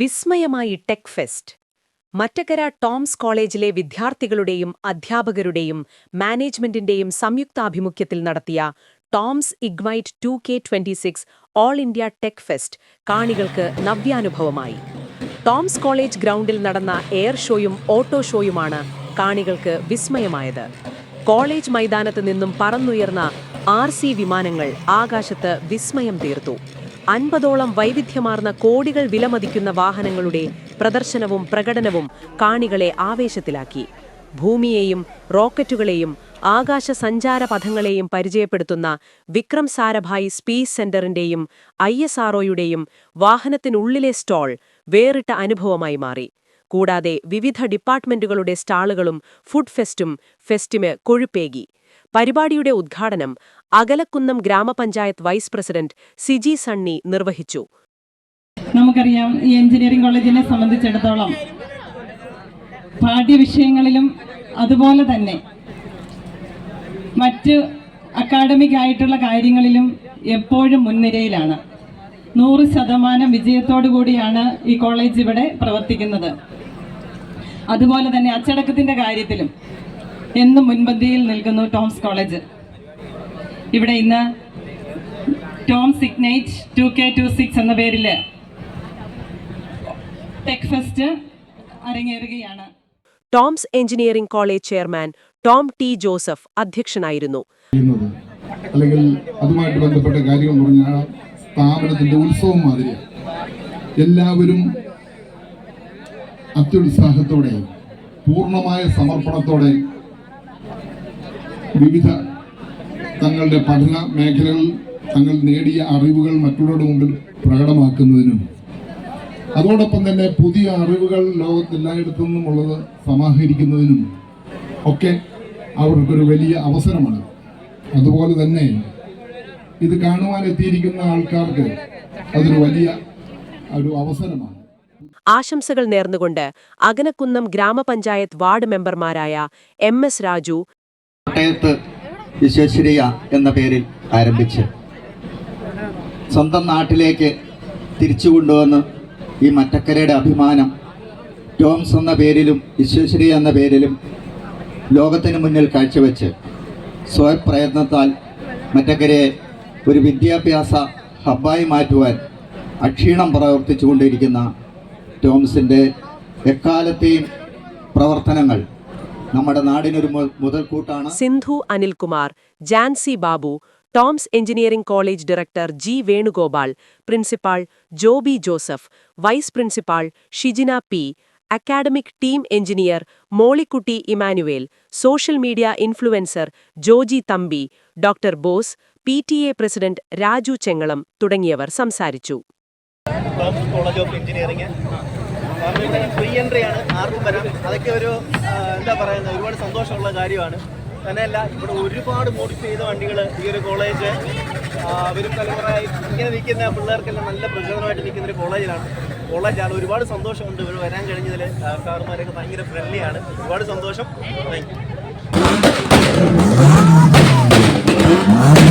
വിസ്മയമായി tech fest. Mattakkara Toms കോളേജിലെ വിദ്യാർത്ഥികളുടെയും അധ്യാപകരുടെയും മാനേജ്മെന്റിന്റെയും സംയുക്താഭിമുഖ്യത്തിൽ നടത്തിയ Toms ignite two K twenty six all India tech fest കാണികൾക്ക് നവ്യാനുഭവമായി. ടോംസ് കോളേജ് ഗ്രൗണ്ടിൽ നടന്ന എയർ ഷോയും ഓട്ടോ ഷോയുമാണ് കാണികൾക്ക് വിസ്മയമായത്. കോളേജ് മൈതാനത്ത് നിന്നും പറന്നുയർന്ന ആർ സി വിമാനങ്ങൾ ആകാശത്ത് വിസ്മയം തീർത്തു. അൻപതോളം വൈവിധ്യമാർന്ന കോടികൾ വിലമതിക്കുന്ന വാഹനങ്ങളുടെ പ്രദർശനവും പ്രകടനവും കാണികളെ ആവേശത്തിലാക്കി. ഭൂമിയെയും റോക്കറ്റുകളെയും ആകാശ സഞ്ചാര പഥങ്ങളെയും പരിചയപ്പെടുത്തുന്ന വിക്രം സാരഭായ് സ്പേസ് സെന്ററിന്റെയും ഐ എസ് ആർഒയുടെയും വാഹനത്തിനുള്ളിലെ സ്റ്റോൾ വേറിട്ട അനുഭവമായി മാറി. കൂടാതെ വിവിധ ഡിപ്പാർട്ട്മെന്റുകളുടെ സ്റ്റാളുകളും ഫുഡ് ഫെസ്റ്റും ഫെസ്റ്റിന് കൊഴുപ്പേകി. പരിപാടിയുടെ ഉദ്ഘാടനം അകലക്കുന്നം ഗ്രാമപഞ്ചായത്ത് വൈസ് പ്രസിഡന്റ് സിജി സണ്ണി നിർവഹിച്ചു. നമുക്കറിയാം ഈ എഞ്ചിനീയറിംഗ് കോളേജിനെ സംബന്ധിച്ചിടത്തോളം പാഠ്യവിഷയങ്ങളിലും അതുപോലെ തന്നെ മറ്റ് അക്കാഡമിക് ആയിട്ടുള്ള കാര്യങ്ങളിലും എപ്പോഴും മുൻനിരയിലാണ്. നൂറ് ശതമാനം വിജയത്തോടു കൂടിയാണ് ഈ കോളേജ് ഇവിടെ പ്രവർത്തിക്കുന്നത്. അതുപോലെ തന്നെ അച്ചടക്കത്തിന്റെ കാര്യത്തിലും എന്നും മുൻപന്തിയിൽ നിൽക്കുന്നു ടോംസ് കോളേജ്. ഇവിടെ ഇന്ന് Tom ignite two K two six എന്ന പേരിൽ tech fest അരങ്ങേറുകയാണ്. Toms engineering college chairman Tom T Joseph അധ്യക്ഷനായിരുന്നു. അല്ലെങ്കിൽ അതുമായിട്ട് ബന്ധപ്പെട്ട കാര്യങ്ങൾ എന്ന് പറഞ്ഞാൽ സ്ഥാപനത്തിന്റെ ഉത്സവം മാതിരിയാണ് എല്ലാവരും അത്യുത്സാഹത്തോടെ പൂർണമായ സമർപ്പണത്തോടെ വിവിധ തങ്ങളുടെ പഠന മേഖലകളിൽ തങ്ങൾ നേടിയ അറിവുകൾ മറ്റുള്ളവരുടെ മുമ്പിൽ പ്രകടമാക്കുന്നതിനും അതോടൊപ്പം തന്നെ പുതിയ അറിവുകൾ ലോകത്തെല്ലായിടത്തു നിന്നുമുള്ളത് സമാഹരിക്കുന്നതിനും ഒക്കെ അവർക്കൊരു വലിയ അവസരമാണ്. അതുപോലെ തന്നെ ഇത് കാണുവാൻ എത്തിയിരിക്കുന്ന ആൾക്കാർക്ക് അതൊരു വലിയ ഒരു അവസരമാണ്. ആശംസകൾ നേർന്നുകൊണ്ട് അകനക്കുന്നം ഗ്രാമപഞ്ചായത്ത് വാർഡ് മെമ്പർമാരായ എം എസ് രാജു കോട്ടയത്ത് വിശ്വേശ്വരിയ എന്ന പേരിൽ ആരംഭിച്ച് സ്വന്തം നാട്ടിലേക്ക് തിരിച്ചു കൊണ്ടുവന്ന് ഈ മറ്റക്കരയുടെ അഭിമാനം ടോംസ് എന്ന പേരിലും വിശ്വേശ്വരിയ എന്ന പേരിലും ലോകത്തിന് മുന്നിൽ കാഴ്ചവെച്ച് സ്വയപ്രയത്നത്താൽ മറ്റക്കരയെ ഒരു വിദ്യാഭ്യാസ ഹബ്ബായി മാറ്റുവാൻ അക്ഷീണം പ്രവർത്തിച്ചുകൊണ്ടിരിക്കുന്ന ടോംസിന്റെ എക്കാലത്തെയും പ്രവർത്തനങ്ങൾ നമ്മുടെ നാടിനൊരു മുതൽക്കൂട്ടാണ്. Sindhu Anilkumar Jancy Babu Toms engineering college director G Venugopal principal Joby Joseph vice principal Shijina P academic team engineer Mollykutty Emmanuel social media influencer Joji Thampi doctor Bose P T A president Raju Chengalam തുടങ്ങിയവർ സംസാരിച്ചു. Toms college of engineering free entry ആണ് ആർക്കും വരാം. അതൊക്കെ ഒരു എന്താ പറയുന്നത് ഒരുപാട് സന്തോഷമുള്ള കാര്യമാണ്. തന്നെയല്ല ഇവിടെ ഒരുപാട് മോഡിഫൈ ചെയ്ത വണ്ടികൾ ഈ ഒരു കോളേജ് വരും തലമുറയായി ഇങ്ങനെ നിൽക്കുന്ന പിള്ളേർക്കെല്ലാം നല്ല പ്രചോദനമായിട്ട് നിൽക്കുന്ന ഒരു കോളേജിലാണ് കോളേജാണ് ഒരുപാട് സന്തോഷമുണ്ട് ഇവിടെ വരാൻ കഴിഞ്ഞതിൽ സാറുമാരൊക്കെ ഭയങ്കര ഫ്രണ്ട്ലിയാണ് ഒരുപാട് സന്തോഷം. Thank you